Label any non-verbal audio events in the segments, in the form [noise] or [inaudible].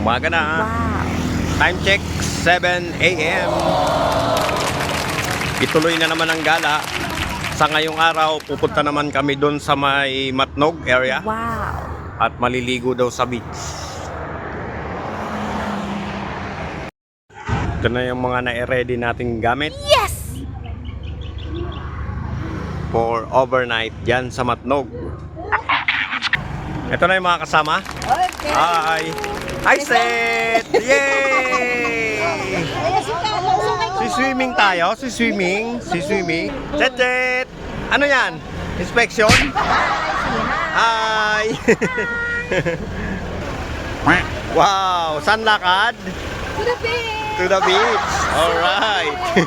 Umaga na. Wow. Time check, 7 a.m. Ituloy na naman ang gala. Sa ngayong araw, pupunta naman kami doon sa may Matnog area Wow. at maliligo daw sa beach. Ito na yung mga na-ready nating gamit Yes! for overnight dyan sa Matnog. Ito na yung mga kasama. Okay. Hi! Hi, Seth! Yay! Si swimming tayo, si swimming, si swimming. Chet, Chet! Ano yan? Inspection? Hi! [laughs] wow! Saan lakad? To the beach! To the beach! Alright! [laughs]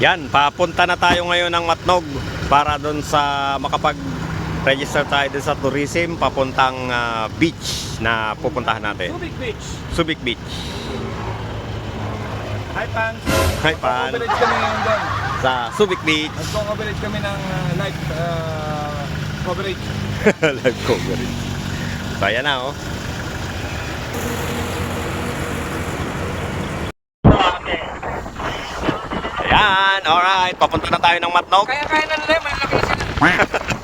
Yan, papunta na tayo ngayon ng Matnog para doon sa makapag-register tayo doon sa tourism papuntang ah, beach na pupuntahan natin. Subic Beach. Subic Beach. Hi, Pan. Hi, Pan. Coverage kami ngayon doon. Sa Subic Beach. Nagko-coverage kami ng uh, live uh, coverage. [laughs] Live coverage. So, ayan na, oh. Ayan, alright. Papunta na tayo ng Matnog. Kaya-kaya na nila, may laki na sila. [laughs]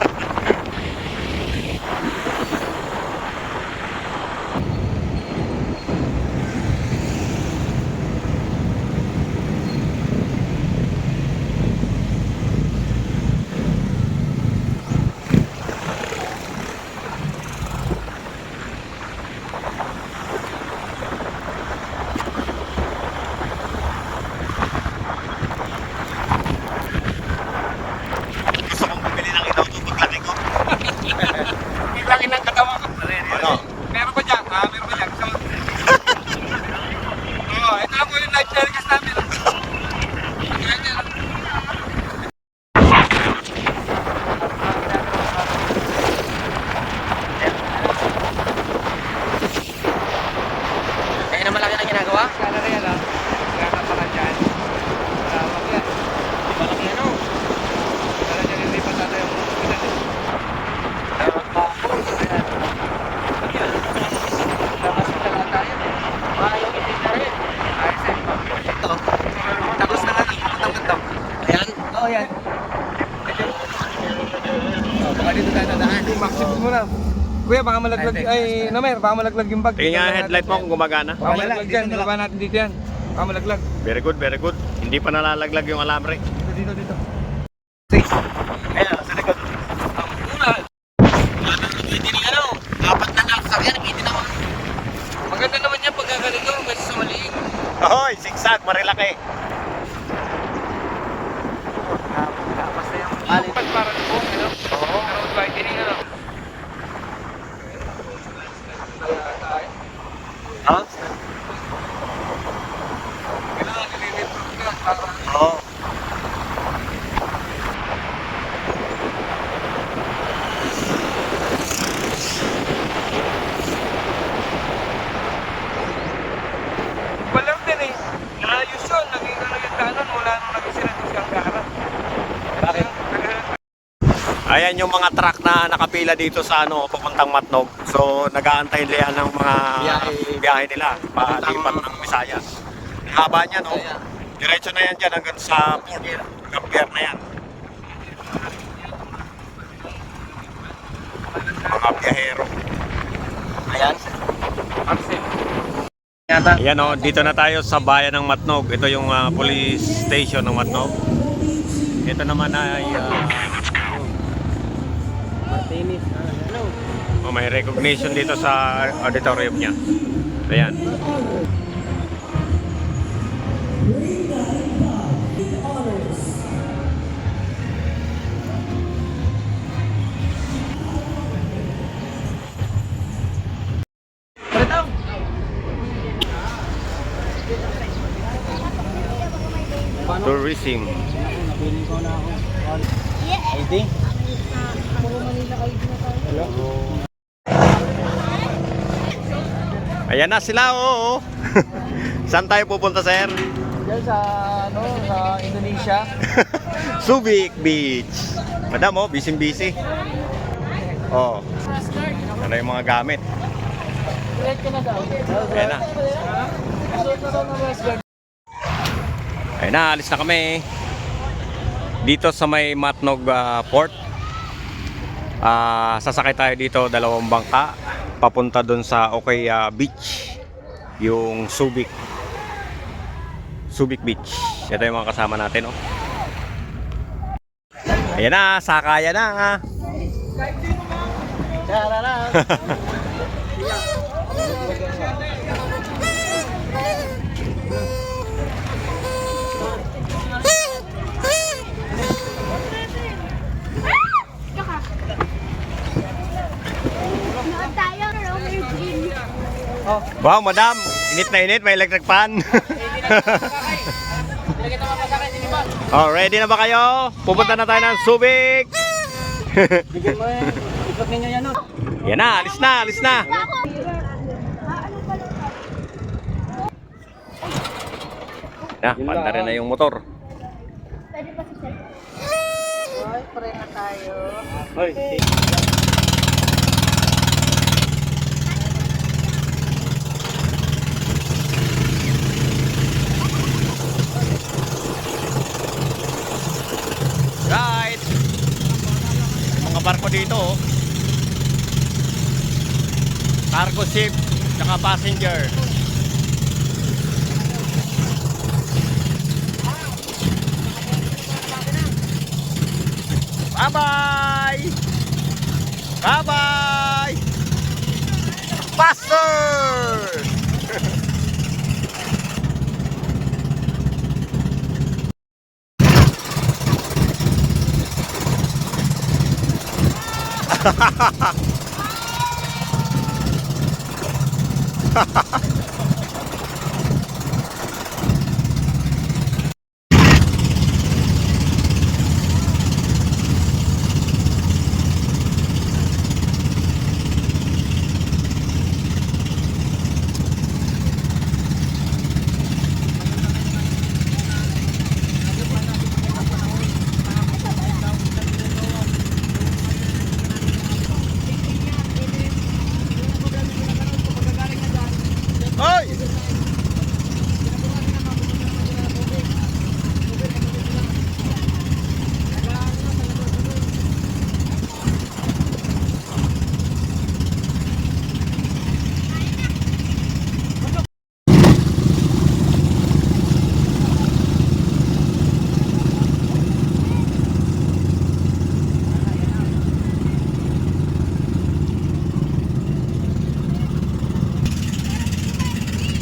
Gusto kong bumili ng ilaw to paglaki ko. Ang laki ng katawan ko. Ano? Meron pa dyan, ha? Meron pa dyan. So, oh, ito lang po yung live telecast namin. Ayan yan. Kaya na malaki na ginagawa? Kala na yan, ha? Kaya ka pala dyan. Malawak yan. Malaki ano? Kala dyan yung lipat natin yung pinan. Tapos talaga tayo. Ayaw itin na rin. Ayos eh. Ito. Tapos na nga lang. Pupunta Ayan. Oo, yan. Oh, baka dito tayo nadaan. Maximum muna. Kuya, baka malaglag, ay, Nomer, baka malaglag yung bag. Tingnan nga ang headlight mo kung gumagana. Baka malaglag dyan, baba natin dito yan. Baka malaglag. Very good, very good. Hindi pa nalalaglag yung alambre. Dito, dito, dito. Ayan, sa likod. Una. Pwede ni ano. Apat na naksak yan. Pwede na Maganda naman yan pag gaganito, kasi sa maliit. Hoy, zigzag, marilaki. Basta yung alin. Para po, ano? Oo. Road widening, ano? Ha? Kailangan nililipot ka para Oo. Walang din eh. Ano yung daanan mula nung naging sa Angara. Bakit? Ayan yung mga truck na nakapila dito sa ano, papuntang Matnog. So, nag-aantay nila ng mga Biyahe. biyahe nila. Palipat ng Visayas. Haba niya, no? Diretso na yan dyan hanggang sa port. Pier na yan. Mga biyahero. Ayan. Ayan o, dito na tayo sa bayan ng Matnog. Ito yung ah, police station ng Matnog. Ito naman ay ah, Martinis. Hello. Oh, may recognition dito sa auditorium niya. Ayan. Tourism. ID? Ayan na sila, oo. [laughs] Saan tayo pupunta, sir? Yan sa, ano, sa Indonesia. [laughs] Subic Beach. Madam, oh, busy-busy. Oh. Ano yung mga gamit? Ka na. Ayan na. Alis na kami. Dito sa may Matnog ah, Port. Ah, sasakay tayo dito dalawang bangka papunta doon sa Okay ah, Beach. Yung Subic. Subic Beach. Ito yung mga kasama natin, oh. Ayan na, sakaya na. Tara [laughs] Wow, madam, init na init, may electric ba? oh, ready na ba kayo? Pupunta na tayo ng Subic. Bigyan mo eh. Ikot ninyo yan, no? Yan na, alis na, alis na. Ah, ano pala? Na, panda rin na yung motor. Pwede pa si Sir. Hoy, Right. Mga barko dito. oh. Cargo ship, tsaka passenger. Bye-bye! Bye-bye! Hoy! [laughs]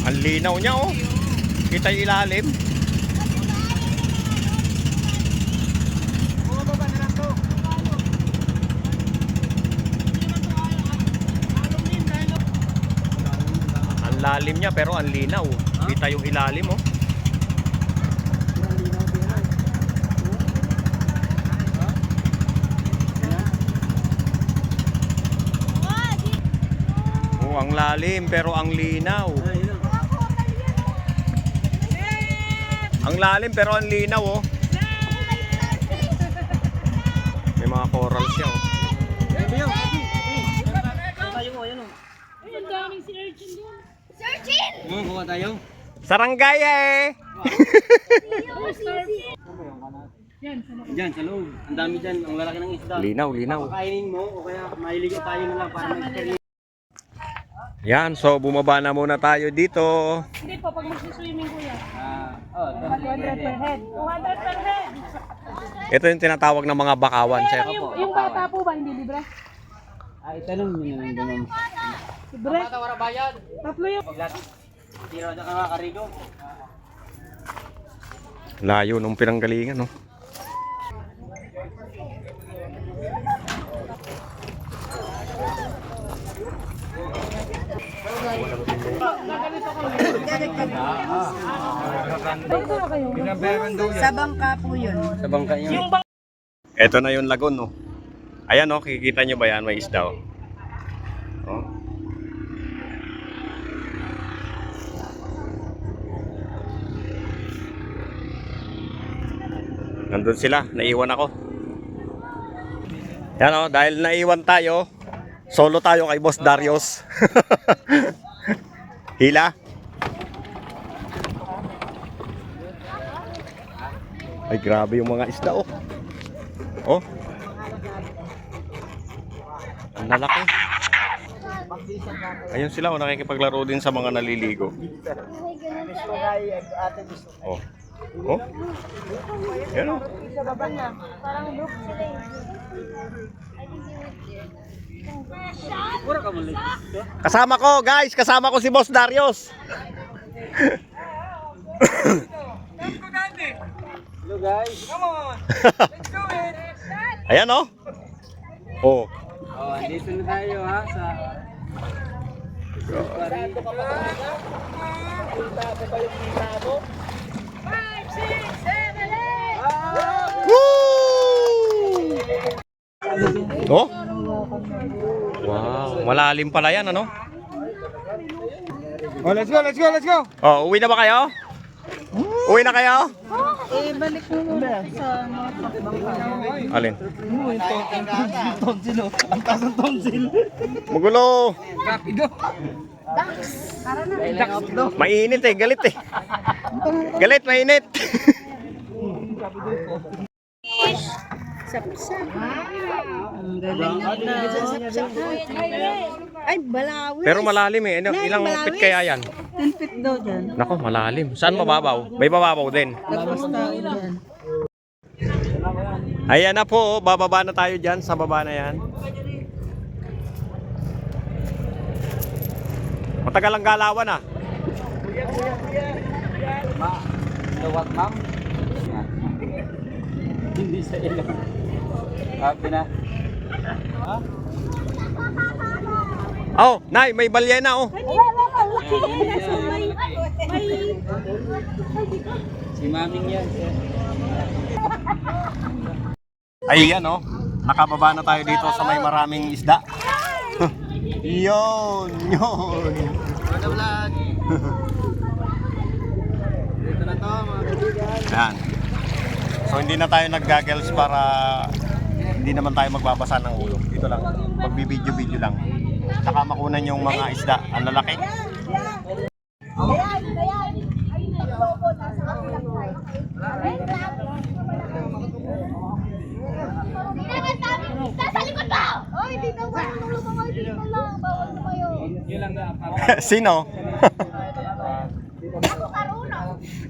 Ang linaw niya oh. Kita yung ilalim. Ang lalim niya pero ang linaw. Kita yung ilalim oh. Oh, ang lalim pero ang linaw. Ang lalim pero ang linaw oh. May mga coral siya oh. tayo mo, yan o. Searchin! Hmm, kuha tayo. Sarangaya eh. Diyan, sa loob. Ang dami dyan, ang lalaki ng isda. Linaw, linaw. Pakainin mo, o kaya mahiligo tayo na lang para mag-experience. Yan, so bumaba na muna tayo dito. Hindi po, pag magsiswimming kuya. Ah, oh, 200 per head. 200 per head. Ito yung tinatawag ng mga bakawan, sir. Yung, yung bata po ba, hindi libre? Ay, tanong nyo na lang ganun. Libre? Tatlo yung... Tira na ka nga, Karigo. Layo nung pinanggalingan, no? Dito na kayo. Sa Sa bangka niya. Yung bang... Ito na yung lagon, no? Ayan, no? Kikita nyo ba yan? May isda, oh. Oh. Nandun sila, naiwan ako. Yan, oh, dahil naiwan tayo, Solo tayo kay Boss Darius. [laughs] Hila. Ay, grabe yung mga isda, oh. Oh. Ang lalaki. Ayun sila, oh, nakikipaglaro din sa mga naliligo. Oh. Oh. Yan, oh. Parang group sila. Kasama ko, guys. Kasama ko si Boss Darius. [laughs] Hello guys. Come on. Let's do it. [laughs] Ayan, oh. Oh. Oh, andito na tayo ha sa Oh? Wow, malalim pala yan, ano? Oh, let's go, let's go, let's go. Oh, uwi na ba kayo? Uwi na kayo? Eh, balik mo muna sa mga pakbang Alin? Tonsil. Ang taas ng tonsil. Magulo. Rapido. Mainit eh, galit eh. Galit, mainit. Ay, balawi. Pero malalim eh. Ano, ilang feet kaya yan? 10 feet daw dyan. Nako, malalim. Saan mababaw? May mababaw din. Tao dyan. Ayan na po, oh. bababa na tayo dyan sa baba na yan. Matagal ang galawan ah. Tawag ma'am. Hindi sa ilang. Happy na. Oh, Nay, may balyena oh. Si maming yan. Ayan oh. Nakababa na tayo dito sa may maraming isda. [laughs] yun, yun. Ano vlog? Dito na to mga kaibigan. Ayan. So hindi na tayo nag-goggles para hindi naman tayo magbabasa ng ulo. Dito lang. Magbibideo-video lang. Saka makunan yung mga isda. Ang lalaki. Ayan, ayan. Ayun na yung logo nasa kabilang side. Ayan lang. Hindi naman sabi, nasa likod ba? Oy, dito ba? Nung lumangoy dito lang. Bawal tumayo. Yun lang na. [laughs] Sino? [laughs]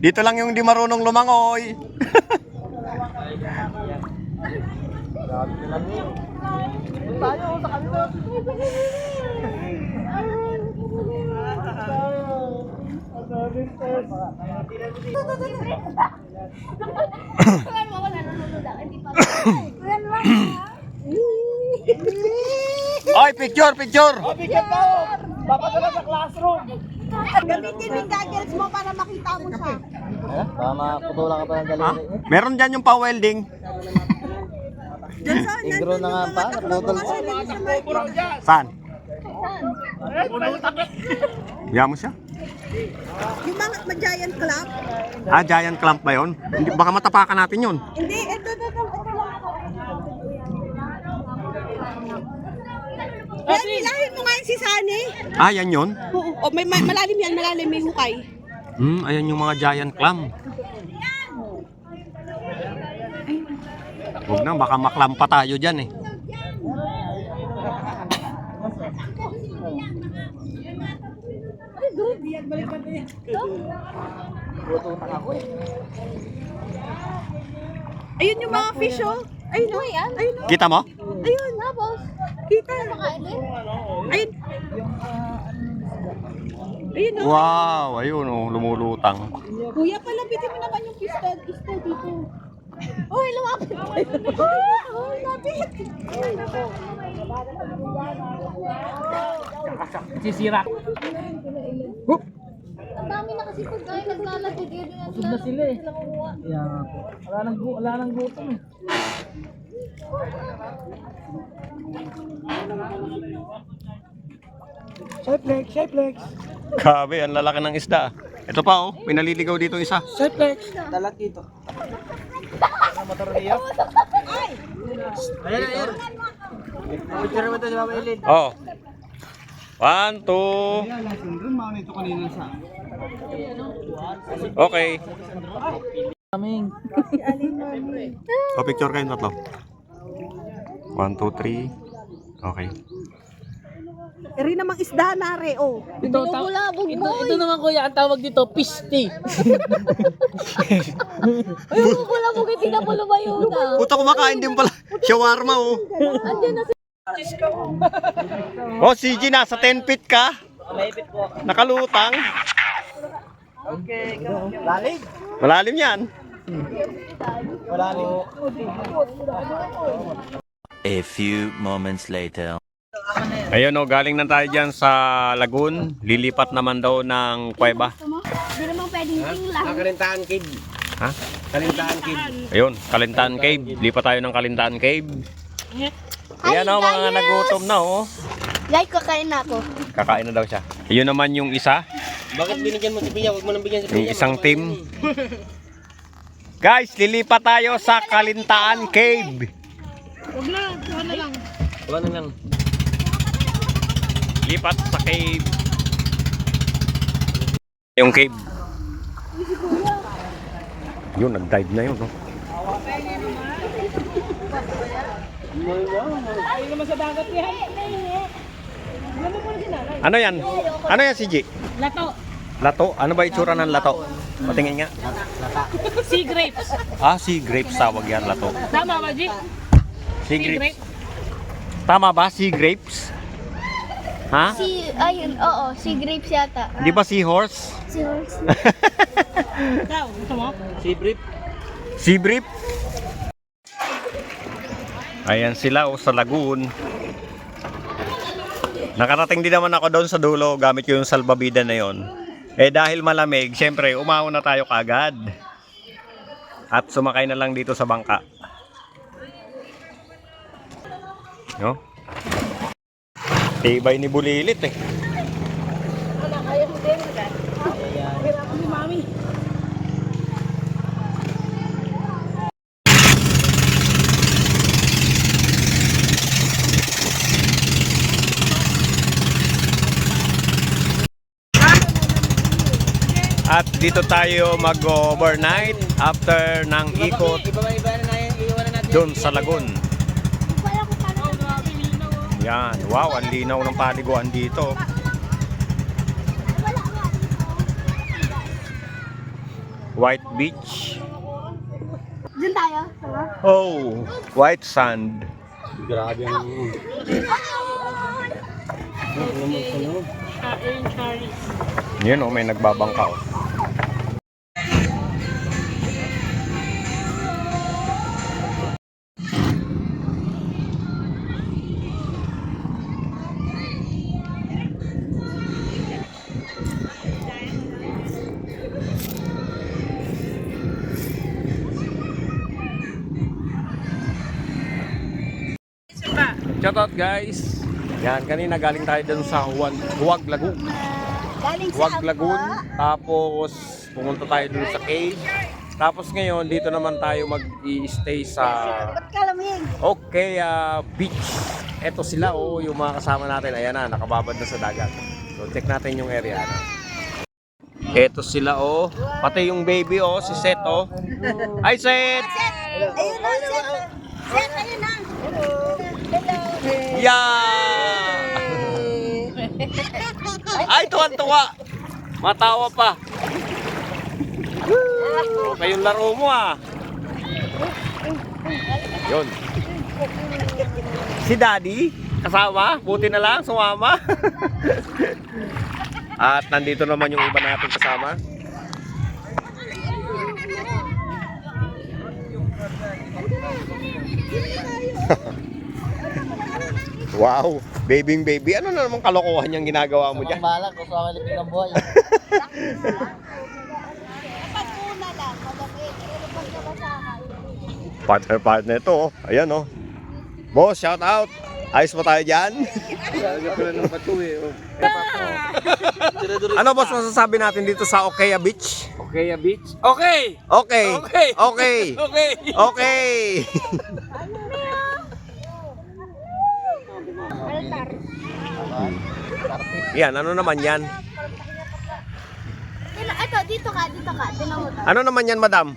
Dito lang yung di marunong lumangoy. Tayo sa kanila. Oy, picture, picture. Bigat ka oh. Papadala sa classroom. Gamitin mo yung goggles mo para makita mo siya. Eh, tama. Putulan ka pa ng Ha? daliri. Meron dyan yung pa-welding. Ingro na nga pa. Naputol pa. Saan? Biya mo siya? Yung mga ma-giant club? Ah, giant clamp ba yun? Hindi, baka matapakan natin yun. Hindi, ito, ito, ito. ito lang ako. Yan, hilahin mo nga yung si Sunny. Ah, yan yun? Oo, oh, may, may, malalim yan, malalim, may hukay. Hmm, ayan yung mga giant clam. Huwag na, baka maklam pa tayo dyan eh. Ayun yung mga fish, oh. Ayun, oh. Yan. Ayun, oh. Kita mo? Ayun. Tapos, Kita. makain din. Ayun. Ayun, oh. Wow, ayun oh, lumulutang. Kuya, palapitin mo naman yung pista, pista dito. Uy, lumapit. [laughs] Uy, lapit. Sisira. Ang dami na kasi pag tayo naglalagay dito na sila. na sila eh. Kaya nga po. Wala nang, gu- wala nang gutom eh. Cyplex, Cyplex. Grabe, ang lalaki ng isda. Ito pa oh, may naliligaw dito isa. Cyplex. Dalag dito. Ano motor niya? Ayan, ayan. Picture mo ito si Mama Elin. Oh. One, two. Okay. O, picture kayong tatlo. One, two, three. Okay. Eri namang isda na re, oh. Ito, ta- Bulabog ito, mo. ito naman kuya, ang tawag dito, pisti. Ay, bulabog yung pinapulo na. Puta, kumakain din pala. Shawarma, oh. Andiyan na si... Oh, CG, nasa 10 feet ka. Nakalutang. Lalig. Malalim yan. Malalim. A few moments later. Ayun, oh, galing na tayo dyan sa Lagoon. Lilipat naman daw ng kuweba. Hindi naman pwedeng ting lang. Ang Kalintaan Cave. Ha? Kalintaan Cave. Ayun, Kalintaan Cave. Lipat tayo ng Kalintaan Cave. Ayan, oh, mga nagutom na, oh. Guys, kakain na ako. Kakain na daw siya. Ayun naman yung isa. Bakit binigyan mo si Pia? Huwag mo nang bigyan si Pia. Yung isang team. [laughs] Guys, lilipat tayo sa Kalintaan Cave. Wala na lang. Lipat sa cave. Yung cave. Yun, nag-dive na yun, no? Ano yan? Ano yan, CG? Lato, Lato? Ano ba itsura ng lato? Patingin nga. sea grapes. Ah, sea grapes tawag yan, lato. Tama ba, G? Sea grapes. Tama ba? Sea grapes? Ha? Si, ayun, oo, si grapes yata. Di ba seahorse? Si horse. [laughs] Ikaw, gusto mo? Si Brief. Sea brief. Ayan sila o sa lagoon. Nakarating din naman ako doon sa dulo gamit yung salbabida na yon. Eh dahil malamig, syempre umahon na tayo kagad. At sumakay na lang dito sa bangka. No? Tibay ni Bulilit eh. Dito tayo mag-overnight after ng ikot doon sa paano. Yan, wow, ang linaw ng paliguan dito. White beach. Diyan tayo. Oh, white sand. Grabe ang... Yun oh, may nagbabangka oh. Shoutout guys! Yan, kanina galing tayo dun sa Huwag, Huwag Lagoon. Galing sa Huwag. Lagoon. Tapos pumunta tayo dun sa cave. Tapos ngayon dito naman tayo mag-i-stay sa? Okay ah, Beach. Eto sila oh, yung mga kasama natin. Ayan na, nakababad na sa dagat. So check natin yung area. Na. Eto sila oh. Pati yung baby oh, si Seth oh. Hi Seth! Ayun na, Seth. Seth, ayun na. Hello. Yeah! Ay, tuwan-tuwa! Matawa pa. Okay yung laro mo ah. Yun. Si Daddy, kasama, buti na lang, sumama. [laughs] At nandito naman yung iba natin kasama. Wow, babying baby. Ano na naman kalokohan yung ginagawa mo dyan? Bahala ko sa kalit ng buhay. Partner partner to. oh. Ayan oh. Boss, shout out. Ayos mo tayo dyan. ano boss masasabi natin dito sa Okea Beach? Okay, a beach. Okay! Okay. Okay. Okay. [laughs] Okay! Okay. [laughs] Yan, ano naman yan? Ito, dito ka, dito ka. Tinan mo to. Ano naman yan, madam?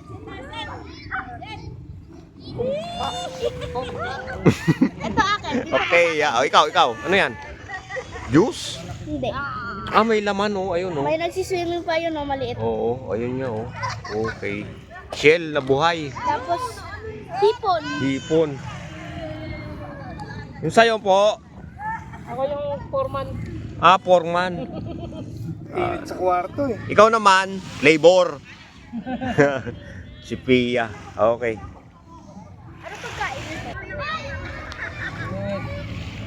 Ito akin. [laughs] Okay, yeah. Oh, ikaw, ikaw. Ano yan? Juice? Hindi. Ah, may laman, oh. Ayun, oh. May nagsiswimming pa yun, no, maliit. Oo, ayun niya, oh. Okay. Shell na buhay. Tapos, hipon. Hipon. Yung sayo po, Ako yung foreman. Ah, foreman. Init sa kwarto eh. Ikaw naman, labor. [laughs] si Pia. Okay. Ano pagkain?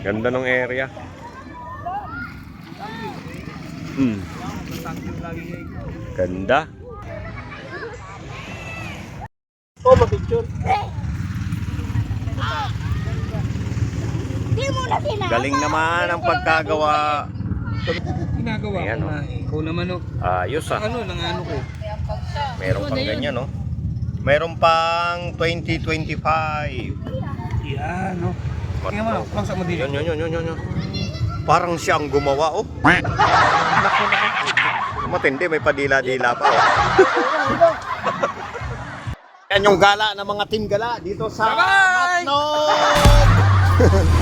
Ganda ng area. Hmm. Ganda. Na kinakain. Galing naman ang pagkagawa. Ginagawa Ayan, ko oh. na eh. Ikaw naman oh. Ayos ah. Ano, nang ano ko. Meron pang ganyan, no? Meron pang 2025. Yan, oh. Tingnan mo, paksa mo dito. Yun, yun, yun, yun, yun. Parang siya ang gumawa, oh. [laughs] Matindi, may padila-dila pa, oh. Yan yung gala ng mga team gala dito sa! Matnog! [laughs]